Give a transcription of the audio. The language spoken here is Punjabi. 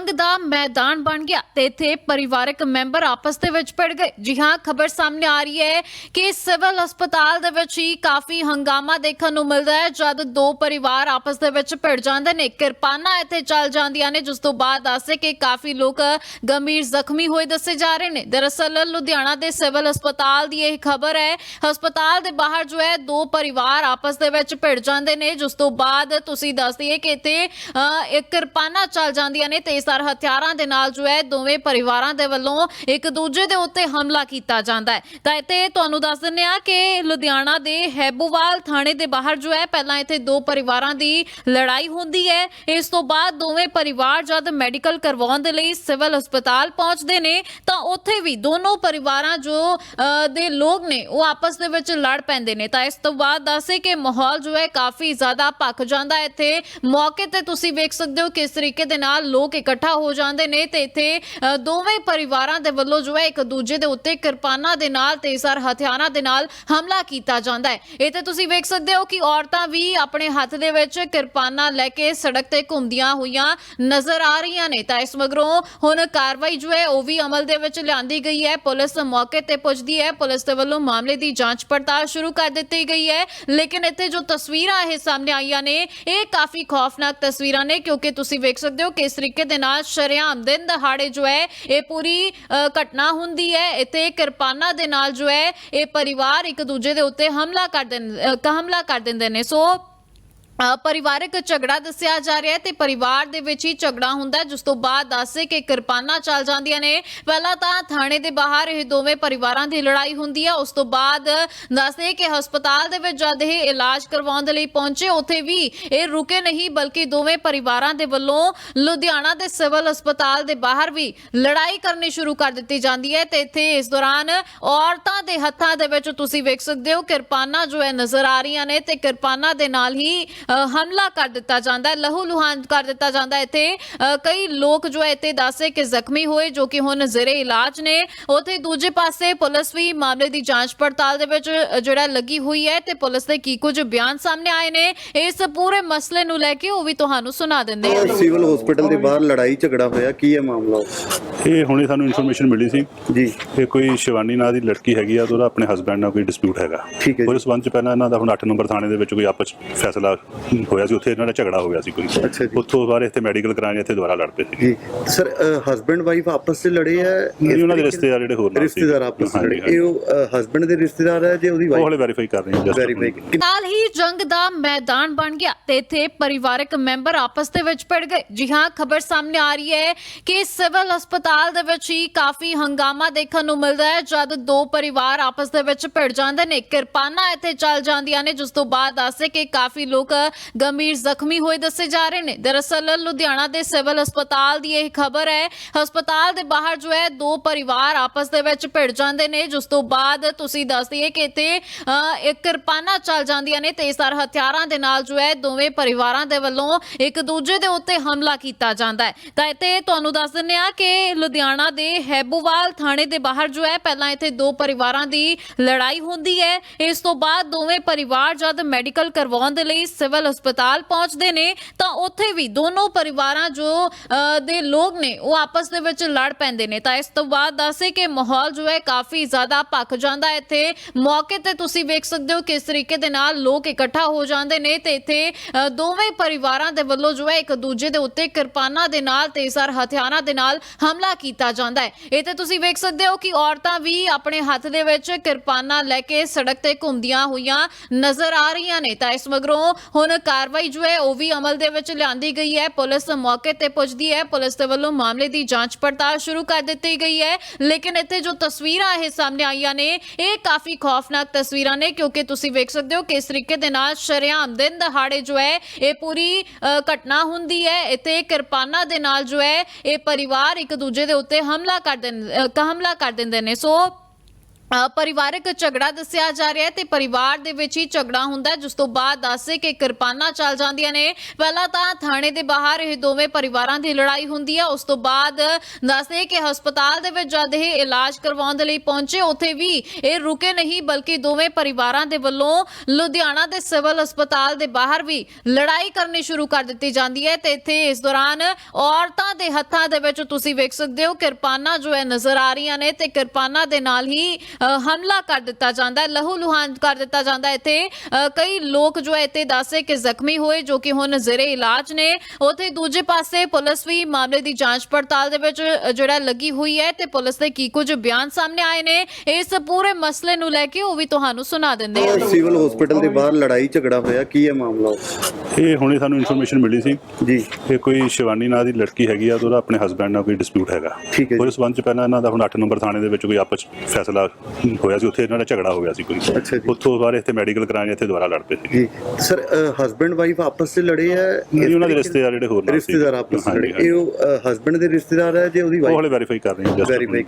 ਜੰਗ ਦਾ ਮੈਦਾਨ ਬਣ ਗਿਆ ਤੇ ਇੱਥੇ ਪਰਿਵਾਰਕ ਮੈਂਬਰ ਆਪਸ ਦੇ ਵਿੱਚ ਭਿੜ ਗਏ। ਜੀ ਹਾਂ ਖਬਰ ਸਾਹਮਣੇ ਆ ਰਹੀ ਹੈ ਕਿ ਸਿਵਲ ਹਸਪਤਾਲ ਦੇ ਵਿੱਚ ਹੀ ਕਾਫੀ ਹੰਗਾਮਾ ਦੇਖਣ ਨੂੰ ਮਿਲਦਾ ਹੈ ਜਦ ਦੋ ਪਰਿਵਾਰ ਆਪਸ ਦੇ ਵਿੱਚ ਭਿੜ ਜਾਂਦੇ ਨੇ। ਕਿਰਪਾਨਾਂ ਇੱਥੇ ਚੱਲ ਜਾਂਦੀਆਂ ਨੇ ਜਿਸ ਤੋਂ ਬਾਅਦ ਦੱਸੇ ਕਿ ਕਾਫੀ ਲੋਕ ਗੰਭੀਰ ਜ਼ਖਮੀ ਹੋਏ ਦੱਸੇ ਜਾ ਰਹੇ ਨੇ। ਦਰਅਸਲ ਲੁਧਿਆਣਾ ਦੇ ਸਿਵਲ ਹਸਪਤਾਲ ਦੀ ਇਹ ਖਬਰ ਹੈ ਹਸਪਤਾਲ ਦੇ ਬਾਹਰ ਜੋ ਹੈ ਦੋ ਪਰਿਵਾਰ ਆਪਸ ਦੇ ਵਿੱਚ ਭਿੜ ਜਾਂਦੇ ਨੇ। ਜਿਸ ਤੋਂ ਬਾਅਦ ਤੁਸੀਂ ਦੱਸ ਦਈਏ ਕਿ ਇੱਥੇ ਅ, ਇੱਕ ਕਿਰਪਾਨਾਂ ਚੱਲ ਜਾਂਦੀਆਂ ਨੇ ਤੇ ਤੇਜ਼ਧਾਰ ਹਥਿਆਰਾਂ ਦੇ ਨਾਲ ਜੋ ਹੈ ਦੋਵੇਂ ਪਰਿਵਾਰਾਂ ਦੇ ਵੱਲੋਂ ਇੱਕ ਦੂਜੇ ਦੇ ਉੱਤੇ ਹਮਲਾ ਕੀਤਾ ਜਾਂਦਾ ਹੈ। ਤਾਂ ਇੱਥੇ ਤੁਹਾਨੂੰ ਦੱਸ ਦਿੰਦੇ ਆ ਕਿ ਲੁਧਿਆਣਾ ਦੇ ਹੈਬੋਵਾਲ ਥਾਣੇ ਦੇ ਬਾਹਰ ਜੋ ਹੈ ਪਹਿਲਾਂ ਇੱਥੇ ਦੋ ਪਰਿਵਾਰਾਂ ਦੀ ਲੜਾਈ ਹੁੰਦੀ ਹੈ। ਇਸ ਤੋਂ ਬਾਅਦ ਦੋਵੇਂ ਪਰਿਵਾਰ ਜਦ ਮੈਡੀਕਲ ਕਰਵਾਉਣ ਦੇ ਲਈ ਸਿਵਲ ਹਸਪਤਾਲ ਪਹੁੰਚਦੇ ਨੇ ਤਾਂ ਉੱਥੇ ਵੀ ਦੋਨੋਂ ਪਰਿਵਾਰਾਂ ਜੋ ਅ, ਦੇ ਲੋਕ ਨੇ ਉਹ ਆਪਸ ਦੇ ਵਿੱਚ ਲੜ ਪੈਂਦੇ ਨੇ। ਤਾਂ ਇਸ ਤੋਂ ਬਾਅਦ ਦੱਸੇ ਕਿ ਮਾਹੌਲ ਜੋ ਹੈ ਕਾਫੀ ਜ਼ਿਆਦਾ ਭੱਖ ਜਾਂਦਾ ਹੈ ਇੱਥੇ। ਮੌਕੇ ਤੇ ਤੁਸੀਂ ਵੇਖ ਸਕਦੇ ਹੋ ਕਿਸ ਤਰੀਕੇ ਦੇ ਨਾਲ ਲੋਕ ਇਕੱਠਾ ਇਕੱਠਾ ਹੋ ਜਾਂਦੇ ਨੇ ਤੇ ਇੱਥੇ ਦੋਵੇਂ ਪਰਿਵਾਰਾਂ ਦੇ ਵੱਲੋਂ ਜੋ ਹੈ ਇੱਕ ਦੂਜੇ ਦੇ ਉੱਤੇ ਕਿਰਪਾਨਾਂ ਦੇ ਨਾਲ ਤੇਜ਼ਰ ਹਥਿਆਰਾਂ ਦੇ ਨਾਲ ਹਮਲਾ ਕੀਤਾ ਜਾਂਦਾ ਹੈ। ਇਹ ਤੇ ਤੁਸੀਂ ਵੇਖ ਸਕਦੇ ਹੋ ਕਿ ਔਰਤਾਂ ਵੀ ਆਪਣੇ ਹੱਥ ਦੇ ਵਿੱਚ ਕਿਰਪਾਨਾਂ ਲੈ ਕੇ ਸੜਕ ਤੇ ਘੁੰਮਦੀਆਂ ਹੋਈਆਂ ਨਜ਼ਰ ਆ ਰਹੀਆਂ ਨੇ। ਤਾਂ ਇਸ ਮਗਰੋਂ ਹੁਣ ਕਾਰਵਾਈ ਜੋ ਹੈ ਉਹ ਵੀ ਅਮਲ ਦੇ ਵਿੱਚ ਲਿਆਂਦੀ ਗਈ ਹੈ। ਪੁਲਿਸ ਮੌਕੇ ਤੇ ਪੁੱਜਦੀ ਹੈ। ਪੁਲਿਸ ਦੇ ਵੱਲੋਂ ਮਾਮਲੇ ਦੀ ਜਾਂਚ ਪੜਤਾਲ ਸ਼ੁਰੂ ਕਰ ਦਿੱਤੀ ਗਈ ਹੈ। ਲੇਕਿਨ ਇੱਥੇ ਜੋ ਤਸਵੀਰਾਂ ਇਹ ਸਾਹਮਣੇ ਆਈਆਂ ਨੇ, ਇਹ ਕਾਫੀ ਖੌਫਨਾਕ ਤਸਵੀਰਾਂ ਨੇ ਕਿਉਂਕਿ ਤੁਸੀਂ ਵੇਖ ਸਕਦੇ ਹੋ ਕਿਸ ਤਰੀਕੇ ਦੇ ਨਾਲ ਸ਼ਰੇਆਮ ਦਿਨ ਦਹਾੜੇ ਜੋ ਹੈ ਇਹ ਪੂਰੀ ਅ, ਘਟਨਾ ਹੁੰਦੀ ਹੈ। ਇੱਥੇ ਕਿਰਪਾਨਾਂ ਦੇ ਨਾਲ ਜੋ ਹੈ ਇਹ ਪਰਿਵਾਰ ਇੱਕ ਦੂਜੇ ਦੇ ਉੱਤੇ ਹਮਲਾ ਕਰ ਦਿੰਦੇ ਹਮਲਾ ਕਰ ਦਿੰਦੇ ਨੇ। ਸੋ ਪਰਿਵਾਰਕ ਝਗੜਾ ਦੱਸਿਆ ਜਾ ਰਿਹਾ ਹੈ ਤੇ ਪਰਿਵਾਰ ਦੇ ਵਿੱਚ ਹੀ ਝਗੜਾ ਹੁੰਦਾ ਜਿਸ ਤੋਂ ਬਾਅਦ ਦੱਸੇ ਕਿ ਕਿਰਪਾਨਾਂ ਚੱਲ ਜਾਂਦੀਆਂ ਨੇ। ਪਹਿਲਾਂ ਤਾਂ ਥਾਣੇ ਦੇ ਬਾਹਰ ਇਹ ਦੋਵੇਂ ਪਰਿਵਾਰਾਂ ਦੀ ਲੜਾਈ ਹੁੰਦੀ ਹੈ। ਉਸ ਤੋਂ ਬਾਅਦ ਦੱਸਦੇ ਕਿ ਹਸਪਤਾਲ ਦੇ ਵਿੱਚ ਜਦ ਇਹ ਇਲਾਜ ਕਰਵਾਉਣ ਦੇ ਲਈ ਪਹੁੰਚੇ, ਉੱਥੇ ਵੀ ਇਹ ਰੁਕੇ ਨਹੀਂ, ਬਲਕਿ ਦੋਵੇਂ ਪਰਿਵਾਰਾਂ ਦੇ ਵੱਲੋਂ ਲੁਧਿਆਣਾ ਦੇ ਸਿਵਲ ਹਸਪਤਾਲ ਦੇ ਬਾਹਰ ਵੀ ਲੜਾਈ ਕਰਨੀ ਸ਼ੁਰੂ ਕਰ ਦਿੱਤੀ ਜਾਂਦੀ ਹੈ ਤੇ ਇੱਥੇ ਇਸ ਦੌਰਾਨ ਔਰਤਾਂ ਦੇ ਹੱਥਾਂ ਦੇ ਵਿੱਚ ਤੁਸੀਂ ਵੇਖ ਸਕਦੇ ਹੋ ਕਿਰਪਾਨਾਂ ਜੋ ਹੈ ਨਜ਼ਰ ਆ ਰਹੀਆਂ ਨੇ ਤੇ ਕਿਰਪਾਨਾਂ ਦੇ ਨਾਲ ਹੀ ਹਮਲਾ ਕਰ ਦਿੱਤਾ ਜਾਂਦਾ ਹੈ ਲਹੂ ਲੁਹਾਨ ਕਰ ਦਿੱਤਾ ਜਾਂਦਾ ਹੈ। ਇੱਥੇ ਕਈ ਲੋਕ ਜੋ ਹੈ ਇੱਥੇ ਦੱਸੇ ਕਿ ਜ਼ਖਮੀ ਹੋਏ ਜੋ ਕਿ ਹੁਣ ਜ਼ਰੇ ਇਲਾਜ ਨੇ। ਉਥੇ ਦੂਜੇ ਪਾਸੇ ਪੁਲਿਸ ਵੀ ਮਾਮਲੇ ਦੀ ਜਾਂਚ ਪੜਤਾਲ ਦੇ ਵਿੱਚ ਜਿਹੜਾ ਲੱਗੀ ਹੋਈ ਹੈ ਤੇ ਪੁਲਿਸ ਦੇ ਕੀ ਕੁਝ ਬਿਆਨ ਸਾਹਮਣੇ ਆਏ ਨੇ। ਇਸ ਪੂਰੇ ਮਸਲੇ ਨੂੰ ਲੈ ਕੇ ਉਹ ਵੀ ਤੁਹਾਨੂੰ ਸੁਣਾ ਦਿੰਦੇ ਹਾਂ। ਸਿਵਲ ਹਸਪੀਟਲ ਦੇ ਬਾਹਰ ਲੜਾਈ ਝਗੜਾ ਹੋਇਆ ਕੀ ਹੈ ਮਾਮਲਾ? ਇਹ ਹੁਣੇ ਸਾਨੂੰ ਇਨਫੋਰਮੇਸ਼ਨ ਮਿਲੀ ਸੀ। ਜੀ। ਕਿ ਕੋਈ ਸ਼ਿਵਾਨੀ ਨਾਂ ਦੀ ਲੜਕੀ ਹੈਗੀ ਆ ਤੇ ਉਹਦਾ ਆਪਣੇ ਹਸਬੰਡ ਨਾਲ ਕੋਈ ਡਿਸਪਿਊਟ ਹੈਗਾ। ਠੀਕ ਹੈ ਜੀ। ਉਹਦੇ ਸਬੰਧ ਚ ਪਹਿਲਾਂ ਇਹਨਾਂ ਦਾ ਹੁਣ 8 ਨੰਬਰ ਥਾਣੇ ਦੇ ਵਿੱਚ ਕੋਈ ਆਪਸ ਫੈਸਲਾ ਹੋਇਆ ਸੀ ਉੱਥੇ ਇਹਨਾਂ ਦਾ ਝਗੜਾ ਹੋ ਗਿਆ ਸੀ ਕੋਈ। ਅੱਛਾ ਜੀ। ਉੱਥੋਂ ਬਾਅਦ ਇੱਥੇ ਮੈਡੀਕਲ ਕਰਾਉਣ ਇੱਥੇ ਦੁਬਾਰਾ ਲੜ ਪਏ ਸੀ ਜੀ। ਸਰ ਹਸਬੰਡ ਵਾਈਫ ਆਪਸ ਵਿੱਚ ਲੜੇ ਆ? ਨਹੀਂ ਉਹਨਾਂ ਦੇ ਰਿਸ਼ਤੇਦਾਰ ਜਿਹੜੇ ਹੋਰ ਨਾਲ ਸੀ। ਰਿਸ਼ਤੇਦਾਰ ਆਪਸ ਵਿੱਚ ਹਾਂਜੀ, ਲੜੇ ਇਹ ਉਹ ਹਸਬੰਡ ਦੇ ਰਿਸ਼ਤੇਦਾਰ ਹੈ ਜੇ ਉਹਦੀ ਉਹ ਵਾਈਫ ਹਲੇ ਵੈਰੀਫਾਈ ਕਰ ਰਹੇ ਹਾਂ just ਵੈਰੀਫਾਈ ਨਾਲ ਹੀ ਜੰਗ ਦਾ ਮੈਦਾਨ ਬਣ ਗਿਆ ਤੇ ਇੱਥੇ ਪਰਿਵਾਰਕ ਮੈਂਬਰ ਆਪਸ ਦੇ ਵਿੱਚ ਭਿੜ ਗਏ। ਜੀ ਹਾਂ ਖਬਰ ਸਾਹਮਣੇ ਆ ਰਹੀ ਹੈ ਕਿ ਸਿਵਲ ਹਸਪਤਾਲ ਦੇ ਵਿੱਚ ਹੀ ਕਾਫੀ ਹੰਗਾਮਾ ਦੇਖਣ ਨੂੰ ਮਿਲਦਾ ਹੈ ਜਦ ਦੋ ਪਰਿਵਾਰ ਆਪਸ ਦੇ ਵਿੱਚ ਭਿੜ ਜਾਂਦੇ ਨੇ। ਕਿਰਪਾਨਾਂ ਇੱਥੇ ਚੱਲ ਜਾਂਦੀਆਂ ਨੇ ਜਿਸ ਤੋਂ ਬਾਅਦ ਦੱਸੇ ਕਿ ਕਾਫੀ ਲੋਕ ਗੰਭੀਰ ਜ਼ਖਮੀ ਹੋਏ ਦੱਸੇ ਜਾ ਰਹੇ ਨੇ। ਦਰਅਸਲ ਲੁਧਿਆਣਾ ਦੇ ਸਿਵਲ ਹਸਪਤਾਲ ਦੀ ਇਹ ਖਬਰ ਹੈ, ਹਸਪਤਾਲ ਦੇ ਬਾਹਰ ਜੋ ਹੈ, ਦੋ ਪਰਿਵਾਰ ਆਪਸ ਦੇ ਵਿੱਚ ਭਿੜ ਜਾਂਦੇ ਨੇ। ਜਿਸ ਤੋਂ ਬਾਅਦ ਤੁਸੀਂ ਦੱਸ ਦਈਏ ਕਿ ਇੱਥੇ ਇੱਕ ਕਿਰਪਾਨਾਂ ਚੱਲ ਜਾਂਦੀਆਂ ਨੇ। ਤੇਜ਼ਧਾਰ ਹਥਿਆਰਾਂ ਦੇ ਨਾਲ ਜੋ ਹੈ, ਦੋਵੇਂ ਪਰਿਵਾਰਾਂ ਦੇ ਵੱਲੋਂ ਇੱਕ ਦੂਜੇ ਦੇ ਉੱਤੇ ਹਮਲਾ ਕੀਤਾ ਜਾਂਦਾ ਹੈ। ਤਾਂ ਇੱਥੇ ਤੁਹਾਨੂੰ ਦੱਸ ਦਿੰਦੇ ਆ ਕਿ ਲੁਧਿਆਣਾ ਦੇ ਹੈਬੋਵਾਲ ਥਾਣੇ ਦੇ ਬਾਹਰ ਜੋ ਹੈ, ਪਹਿਲਾਂ ਇੱਥੇ ਦੋ ਪਰਿਵਾਰਾਂ ਦੀ ਲੜਾਈ ਹੁੰਦੀ ਹੈ। ਇਸ ਤੋਂ ਬਾਅਦ ਦੋਵੇਂ ਪਰਿਵਾਰ ਜਦ ਮੈਡੀਕਲ ਕਰਵਾਉਣ ਦੇ ਲਈ ਸਿਵਲ ਹਸਪਤਾਲ ਪਹੁੰਚਦੇ ਨੇ, ਤਾਂ ਉੱਥੇ ਵੀ ਦੋਨੋਂ ਪਰਿਵਾਰਾਂ ਜੋ ਦੇ ਲੋਕ ਨੇ, ਉਹ ਆਪਸ ਦੇ ਵਿੱਚ ਲੜ ਪੈਂਦੇ ਨੇ। ਤਾਂ ਇਸ ਤੋਂ ਬਾਅਦ ਦੱਸੇ ਕਿ ਮਾਹੌਲ ਜੋ ਹੈ ਕਾਫੀ ਜ਼ਿਆਦਾ ਭੱਖ ਜਾਂਦਾ ਇੱਥੇ। ਮੌਕੇ ਤੇ ਤੁਸੀਂ ਵੇਖ ਸਕਦੇ ਹੋ ਕਿਸ ਤਰੀਕੇ ਦੇ ਨਾਲ ਲੋਕ ਇਕੱਠਾ ਹੋ ਜਾਂਦੇ ਨੇ ਤੇ ਇੱਥੇ ਦੋਵੇਂ ਪਰਿਵਾਰਾਂ ਦੇ ਵੱਲੋਂ ਜੋ ਹੈ ਇੱਕ ਦੂਜੇ ਦੇ ਉੱਤੇ ਕਿਰਪਾਨਾਂ ਦੇ ਨਾਲ ਤੇਜ਼ਰ ਹਥਿਆਰਾਂ ਦੇ ਨਾਲ ਹਮਲਾ ਕੀਤਾ ਜਾਂਦਾ ਹੈ। ਇਹ ਤੇ ਤੁਸੀਂ ਵੇਖ ਸਕਦੇ ਹੋ ਕਿ ਔਰਤਾਂ ਵੀ ਆਪਣੇ ਹੱਥ ਦੇ ਵਿੱਚ ਕਿਰਪਾਨਾਂ ਲੈ ਕੇ ਸੜਕ ਤੇ ਘੁੰਮਦੀਆਂ ਹੋਈਆਂ ਨਜ਼ਰ ਆ ਰਹੀਆਂ ਨੇ। ਤਾਂ ਇਸ ਮਗਰੋਂ ਹੁਣ ਕਾਰਵਾਈ ਜੋ ਹੈ, ਉਹ ਵੀ ਅਮਲ ਦੇ ਵਿੱਚ ਲਿਆਂਦੀ ਗਈ ਹੈ। ਪੁਲਿਸ ਮੌਕੇ ਤੇ ਪੁੱਜਦੀ ਹੈ। ਪੁਲਿਸ ਦੇ ਵੱਲੋਂ ਮਾਮਲੇ ਦੀ ਜਾਂਚ ਪੜਤਾਲ ਸ਼ੁਰੂ ਕਰ ਦਿੱਤੀ ਗਈ ਹੈ। ਲੇਕਿਨ ਇੱਥੇ ਜੋ ਤਸਵੀਰਾਂ ਇਹ ਸਾਹਮਣੇ ਆਈਆਂ ਨੇ, ਇਹ ਕਾਫੀ ਖੌਫਨਾਕ ਤਸਵੀਰਾਂ ਨੇ, ਕਿਉਂਕਿ ਤੁਸੀਂ ਵੇਖ ਸਕਦੇ ਹੋ ਕਿਸ ਤਰੀਕੇ ਦੇ ਨਾਲ ਸ਼ਰੇਆਮ ਦਿਨ ਦਹਾੜੇ ਜੋ ਹੈ, ਇਹ ਪੂਰੀ ਘਟਨਾ ਹੁੰਦੀ ਹੈ। ਇੱਥੇ ਕਿਰਪਾਨਾਂ ਦੇ ਨਾਲ ਜੋ ਹੈ, ਇਹ ਪਰਿਵਾਰ ਇੱਕ ਦੂਜੇ ਦੇ ਉੱਤੇ ਹਮਲਾ ਕਰ ਦਿੰਦੇ ਹਮਲਾ ਕਰ ਦਿੰਦੇ ਨੇ। ਸੋ ਪਰਿਵਾਰਕ ਝਗੜਾ ਦੱਸਿਆ ਜਾ ਰਿਹਾ ਹੈ ਤੇ ਪਰਿਵਾਰ ਦੇ ਵਿੱਚ ਹੀ ਝਗੜਾ ਹੁੰਦਾ ਜਿਸ ਤੋਂ ਬਾਅਦ ਦੱਸੇ ਕਿ ਕਿਰਪਾਨਾਂ ਚੱਲ ਜਾਂਦੀਆਂ ਨੇ। ਪਹਿਲਾਂ ਤਾਂ ਥਾਣੇ ਦੇ ਬਾਹਰ ਇਹ ਦੋਵੇਂ ਪਰਿਵਾਰਾਂ ਦੀ ਲੜਾਈ ਹੁੰਦੀ ਹੈ, ਉਸ ਤੋਂ ਬਾਅਦ ਦੱਸਦੇ ਕਿ ਹਸਪਤਾਲ ਦੇ ਵਿੱਚ ਜਦ ਇਹ ਇਲਾਜ ਕਰਵਾਉਣ ਦੇ ਲਈ ਪਹੁੰਚੇ। ਉੱਥੇ ਵੀ ਇਹ ਰੁਕੇ ਨਹੀਂ, ਬਲਕਿ ਦੋਵੇਂ ਪਰਿਵਾਰਾਂ ਦੇ ਵੱਲੋਂ ਲੁਧਿਆਣਾ ਦੇ ਸਿਵਲ ਹਸਪਤਾਲ ਦੇ ਬਾਹਰ ਵੀ ਲੜਾਈ ਕਰਨੀ ਸ਼ੁਰੂ ਕਰ ਦਿੱਤੀ ਜਾਂਦੀ ਹੈ ਤੇ ਇੱਥੇ ਇਸ ਦੌਰਾਨ ਔਰਤਾਂ ਦੇ ਹੱਥਾਂ ਦੇ ਵਿੱਚ ਤੁਸੀਂ ਵੇਖ ਸਕਦੇ ਹੋ ਕਿਰਪਾਨਾਂ ਜੋ ਹੈ ਨਜ਼ਰ ਆ ਰਹੀਆਂ ਨੇ ਤੇ ਕਿਰਪਾਨਾਂ ਦੇ ਨਾਲ ਹੀ ਹਮਲਾ ਕਰ ਦਿੱਤਾ ਜਾਂਦਾ ਹੈ ਲਹੂ ਲੁਹਾਨ ਕਰ ਦਿੱਤਾ ਜਾਂਦਾ ਹੈ। ਇੱਥੇ ਕਈ ਲੋਕ ਜੋ ਹੈ ਇੱਥੇ ਦੱਸੇ ਕਿ ਜ਼ਖਮੀ ਹੋਏ ਜੋ ਕਿ ਹੁਣ ਜ਼ੇਰੇ ਇਲਾਜ ਨੇ। ਉਥੇ ਦੂਜੇ ਪਾਸੇ ਪੁਲਿਸ ਵੀ ਮਾਮਲੇ ਦੀ ਜਾਂਚ ਪੜਤਾਲ ਦੇ ਵਿੱਚ ਜਿਹੜਾ ਲੱਗੀ ਹੋਈ ਹੈ ਤੇ ਪੁਲਿਸ ਦੇ ਕੀ ਕੁਝ ਬਿਆਨ ਸਾਹਮਣੇ ਆਏ ਨੇ। ਇਸ ਪੂਰੇ ਮਸਲੇ ਨੂੰ ਲੈ ਕੇ ਉਹ ਵੀ ਤੁਹਾਨੂੰ ਸੁਣਾ ਦਿੰਦੇ ਹਾਂ। ਸਿਵਲ ਹਸਪੀਟਲ ਦੇ ਬਾਹਰ ਲੜਾਈ ਝਗੜਾ ਹੋਇਆ ਕੀ ਹੈ ਮਾਮਲਾ? ਇਹ ਹੁਣੇ ਸਾਨੂੰ ਇਨਫੋਰਮੇਸ਼ਨ ਮਿਲੀ ਸੀ। ਜੀ। ਕਿ ਕੋਈ ਸ਼ਿਵਾਨੀ ਨਾਂ ਦੀ ਲੜਕੀ ਹੈਗੀ ਆ ਤੇ ਉਹਦਾ ਆਪਣੇ ਹਸਬੰਡ ਨਾਲ ਕੋਈ ਡਿਸਪਿਊਟ ਹੈਗਾ। ਠੀਕ ਹੈ ਜੀ। ਉਹਦੇ ਸਬੰਧ ਚ ਪਹਿਲਾਂ ਇਹਨਾਂ ਦਾ ਹੁਣ 8 ਨੰਬਰ ਥਾਣੇ ਦੇ ਵਿੱਚ ਕੋਈ ਆਪਸ ਫੈਸਲਾ ਹੋਇਆ ਸੀ ਉੱਥੇ ਇਹਨਾਂ ਦਾ ਝਗੜਾ ਹੋ ਗਿਆ ਸੀ ਕੋਈ। ਅੱਛਾ ਜੀ। ਉੱਥੋਂ ਬਾਅਦ ਇੱਥੇ ਮੈਡੀਕਲ ਕਰਾਉਣ ਇੱਥੇ ਦੁਬਾਰਾ ਲੜ ਪਏ ਸੀ। ਜੀ। ਸਰ ਹਸਬੰਡ ਵਾਈਫ ਆਪਸ ਵਿੱਚ ਲੜੇ ਹੈ ਨਹੀਂ ਉਹਨਾਂ ਦੇ ਰਿਸ਼ਤੇਦਾਰ ਜਿਹੜੇ ਹੋਰ ਨਾਲ ਸੀ। ਰਿਸ਼ਤੇਦਾਰ ਆਪਸ ਵਿੱਚ ਹਾਂਜੀ, ਲੜੇ। ਇਹ ਹਸਬੰਡ ਦੇ ਰਿਸ਼ਤੇਦਾਰ ਹੈ ਜੇ ਉਹਦੀ ਉਹ ਵਾਈਫ ਹਲੇ ਵੈਰੀਫਾਈ ਕਰ ਰਹੇ ਹਾਂ just ਵੈਰੀਫਾਈ